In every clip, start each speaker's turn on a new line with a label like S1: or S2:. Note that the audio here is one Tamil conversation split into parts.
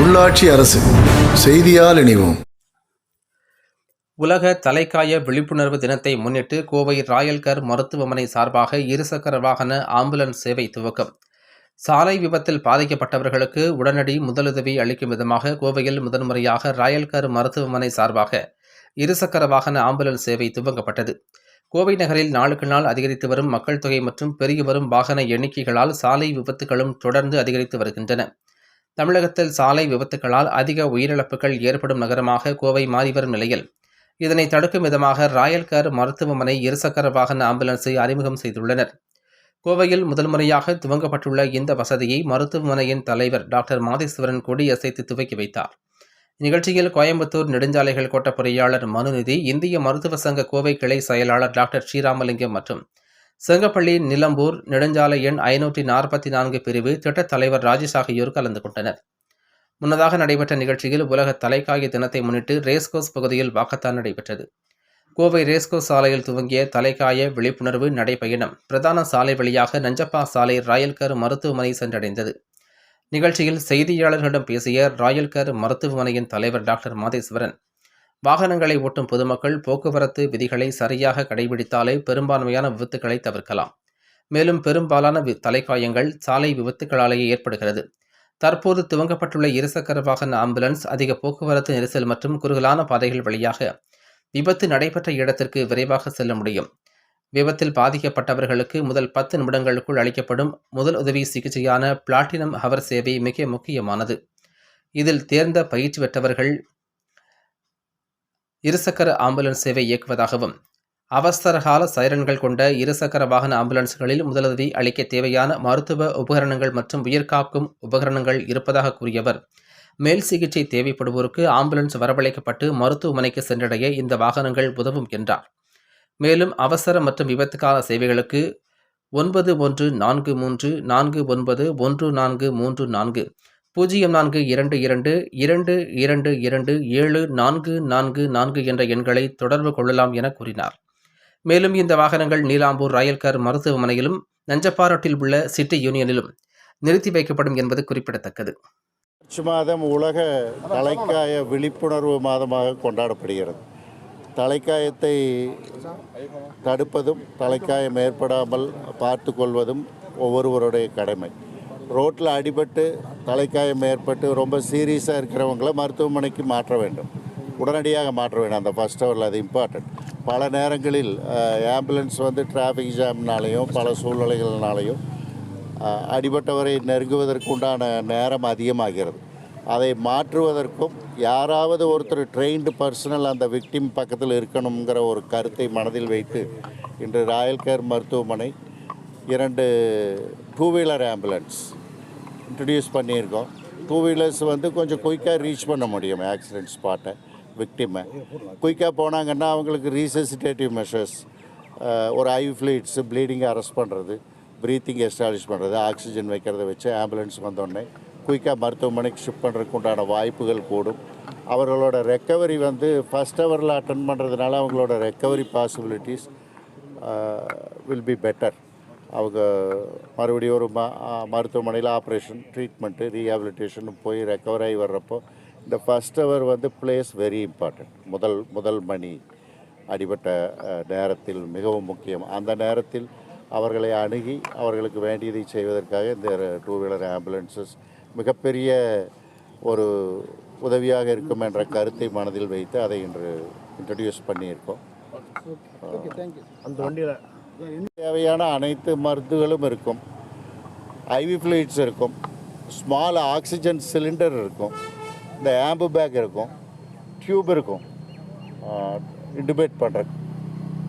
S1: உள்ளாட்சி அரசு செய்தியால் இணைவோம்.
S2: உலக தலைக்காய விழிப்புணர்வு தினத்தை முன்னிட்டு கோவை ராயல்கர் மருத்துவமனை சார்பாக இருசக்கர வாகன ஆம்புலன்ஸ் சேவை துவக்கம். சாலை விபத்தில் பாதிக்கப்பட்டவர்களுக்கு உடனடி முதலுதவி அளிக்கும் விதமாக கோவையில் முதன்முறையாக ராயல்கர் மருத்துவமனை சார்பாக இருசக்கர வாகன ஆம்புலன்ஸ் சேவை துவங்கப்பட்டது. கோவை நகரில் நாளுக்கு நாள் அதிகரித்து வரும் மக்கள் தொகை மற்றும் பெருகி வரும் வாகன எண்ணிக்கைகளால் சாலை விபத்துகளும் தொடர்ந்து அதிகரித்து வருகின்றன. தமிழகத்தில் சாலை விபத்துகளால் அதிக உயிரிழப்புகள் ஏற்படும் நகரமாக கோவை மாறி வரும் நிலையில் இதனை தடுக்கும் விதமாக ராயல்கர் மருத்துவமனை இருசக்கர வாகன ஆம்புலன்ஸை அறிமுகம் செய்துள்ளனர். கோவையில் முதல் முறையாக துவங்கப்பட்டுள்ள இந்த வசதியை மருத்துவமனையின் தலைவர் டாக்டர் மாதேஸ்வரன் கொடியசைத்து துவக்கி வைத்தார். நிகழ்ச்சியில் கோயம்புத்தூர் நெடுஞ்சாலைகள் கோட்ட பொறியாளர் மனுநிதி இந்திய மருத்துவ சங்க கோவை கிளை செயலாளர் டாக்டர் ஸ்ரீராமலிங்கம் மற்றும் செங்கப்பள்ளி நிலம்பூர் நெடுஞ்சாலை எண் ஐநூற்றி நாற்பத்தி நான்கு பிரிவு திட்டத் தலைவர் ராஜேஷ் ஆகியோர் கலந்து கொண்டனர். முன்னதாக நடைபெற்ற நிகழ்ச்சியில் உலக தலைக்காய தினத்தை முன்னிட்டு ரேஸ்கோஸ் பகுதியில் வாக்கத்தான் நடைபெற்றது. கோவை ரேஸ்கோஸ் சாலையில் துவங்கிய தலைக்காய விழிப்புணர்வு நடைபயணம் பிரதான சாலை வழியாக நஞ்சப்பா சாலை ராயல்கர் மருத்துவமனை சென்றடைந்தது. நிகழ்ச்சியில் செய்தியாளர்களிடம் பேசிய ராயல்கர் மருத்துவமனையின் தலைவர் டாக்டர் மாதேஸ்வரன் வாகனங்களை ஓட்டும் பொதுமக்கள் போக்குவரத்து விதிகளை சரியாக கடைபிடித்தாலே பெரும்பான்மையான விபத்துக்களை தவிர்க்கலாம். மேலும் பெரும்பாலான வி- தலைக்காயங்கள் சாலை விபத்துகளாலேயே ஏற்படுகிறது. தற்போது துவங்கப்பட்டுள்ள இருசக்கர வாகன ஆம்புலன்ஸ் அதிக போக்குவரத்து நெரிசல் மற்றும் குறுகலான பாதைகள் வழியாக விபத்து நடைபெற்ற இடத்திற்கு விரைவாக செல்ல முடியும். விபத்தில் பாதிக்கப்பட்டவர்களுக்கு முதல் பத்து நிமிடங்களுக்குள் அளிக்கப்படும் முதல் உதவி சிகிச்சையான பிளாட்டினம் ஹவர் சேவை மிக முக்கியமானது. இதில் தேர்ந்த பயிற்சி பெற்றவர்கள் இருசக்கர ஆம்புலன்ஸ் சேவை இயக்குவதாகவும் அவசரகால சைரன்கள் கொண்ட இருசக்கர வாகன ஆம்புலன்ஸ்களில் முதலுதவி அளிக்க தேவையான மருத்துவ உபகரணங்கள் மற்றும் உயிர்காக்கும் உபகரணங்கள் இருப்பதாக கூறியவர். மேல் சிகிச்சை தேவைப்படுவோருக்கு ஆம்புலன்ஸ் வரவழைக்கப்பட்டு மருத்துவமனைக்கு சென்றடைய இந்த வாகனங்கள் உதவும் என்றார். மேலும் அவசர மற்றும் விபத்துக்கால சேவைகளுக்கு ஒன்பது ஒன்று நான்கு மூன்று நான்கு ஒன்பது ஒன்று நான்கு மூன்று நான்கு பூஜ்ஜியம் நான்கு இரண்டு இரண்டு இரண்டு இரண்டு இரண்டு ஏழு நான்கு நான்கு நான்கு என்ற எண்களை தொடர்பு கொள்ளலாம் என கூறினார். மேலும் இந்த வாகனங்கள் நீலாம்பூர் ராயல்கர் மருத்துவமனையிலும் நஞ்சப்பாரோட்டில் உள்ள சிட்டி யூனியனிலும் நிறுத்தி வைக்கப்படும் என்பது குறிப்பிடத்தக்கது.
S3: மார்ச் மாதம் உலக தலைக்காய விழிப்புணர்வு மாதமாக கொண்டாடப்படுகிறது. தலைக்காயத்தை தடுப்பதும் தலைக்காயம் ஏற்படாமல் பார்த்து கொள்வதும் ஒவ்வொருவருடைய கடமை. ரோட்டில் அடிபட்டு தலைக்காயம் ஏற்பட்டு ரொம்ப சீரியஸாக இருக்கிறவங்கள மருத்துவமனைக்கு மாற்ற வேண்டும். உடனடியாக மாற்ற வேண்டும். அந்த ஃபஸ்ட் ஹவரில் அது இம்பார்ட்டண்ட் பல நேரங்களில் ஆம்புலன்ஸ் வந்து டிராஃபிக் ஜாம்னாலையும் பல சூழ்நிலைகள்னாலையும் அடிபட்டவரை நெருங்குவதற்கு உண்டான நேரம் அதிகமாகிறது. அதை மாற்றுவதற்கும் யாராவது ஒருத்தர் ட்ரெயின்டு பர்சனல் அந்த விக்டிம் பக்கத்தில் இருக்கணுங்கிற ஒரு கருத்தை மனதில் வைத்து இன்று ராயல் கேர் மருத்துவமனை இரண்டு டூ வீலர் ஆம்புலன்ஸ் இன்ட்ரடியூஸ் பண்ணியிருக்கோம். டூ வீலர்ஸ் வந்து கொஞ்சம் குயிக்காக ரீச் பண்ண முடியும் ஆக்சிடென்ட் ஸ்பாட்டை விக்டிமை குயிக்காக போனாங்கன்னா அவங்களுக்கு ரீசசிட்டேட்டிவ் மெஷர்ஸ் ஒரு ஐ ஃப்ளூயிட்ஸ் ப்ளீடிங்கை அரெஸ்ட் பண்ணுறது ப்ரீத்திங் எஸ்டாலிஷ் பண்ணுறது ஆக்சிஜன் வைக்கிறத வச்சு ஆம்புலன்ஸ் வந்தோடனே குயிக்காக மருத்துவமனைக்கு ஷிஃப்ட் பண்ணுறதுக்கு உண்டான வாய்ப்புகள் கூடும். அவர்களோட ரெக்கவரி வந்து ஃபஸ்ட் ஹவரில் அட்டன் பண்ணுறதுனால அவங்களோட recovery possibilities will be better அவங்க மறுபடியும் ஒரு ம மருத்துவமனையில் ஆப்ரேஷன் ட்ரீட்மெண்ட்டு ரீஹாபிலிட்டேஷன் போய் ரெக்கவர் ஆகி வர்றப்போ இந்த ஃபஸ்ட் ஹவர் வந்து பிளேஸ் வெரி இம்பார்ட்டன்ட் முதல் முதல் மணி அடிபட்ட நேரத்தில் மிகவும் முக்கியம். அந்த நேரத்தில் அவர்களை அணுகி அவர்களுக்கு வேண்டியதை செய்வதற்காக இந்த டூ வீலர் ஆம்புலன்சஸ் மிகப்பெரிய ஒரு உதவியாக இருக்கும் என்ற கருத்தை மனதில் வைத்து அதை இன்று இன்ட்ரடியூஸ் பண்ணியிருக்கோம்.
S4: அந்த வண்டியில்
S3: தேவையான அனைத்து மருந்துகளும் இருக்கும். ஐவி ஃப்ளூயிட்ஸ் இருக்கும். ஸ்மால் ஆக்சிஜன் சிலிண்டர் இருக்கும். இந்த ஆம்பு பேக் இருக்கும். டியூப் இருக்கும். இன்டிபேட் பண்ணுற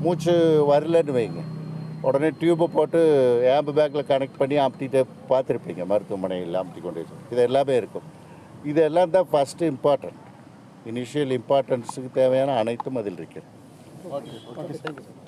S3: மூச்சு வரலன்னு வைங்க. உடனே டியூப்பை போட்டு ஆம்பு பேக்கில் கனெக்ட் பண்ணி அமுத்திட்டு பார்த்துருப்பீங்க. மருத்துவமனையில் அமுத்தி கொண்டு இது எல்லாமே இருக்கும். இதெல்லாம் தான் ஃபஸ்ட்டு இம்பார்ட்டன்ட் இனிஷியல் இம்பார்ட்டன்ஸுக்கு தேவையான அனைத்தும் அதில் இருக்கிறது.
S4: Okay thank you sir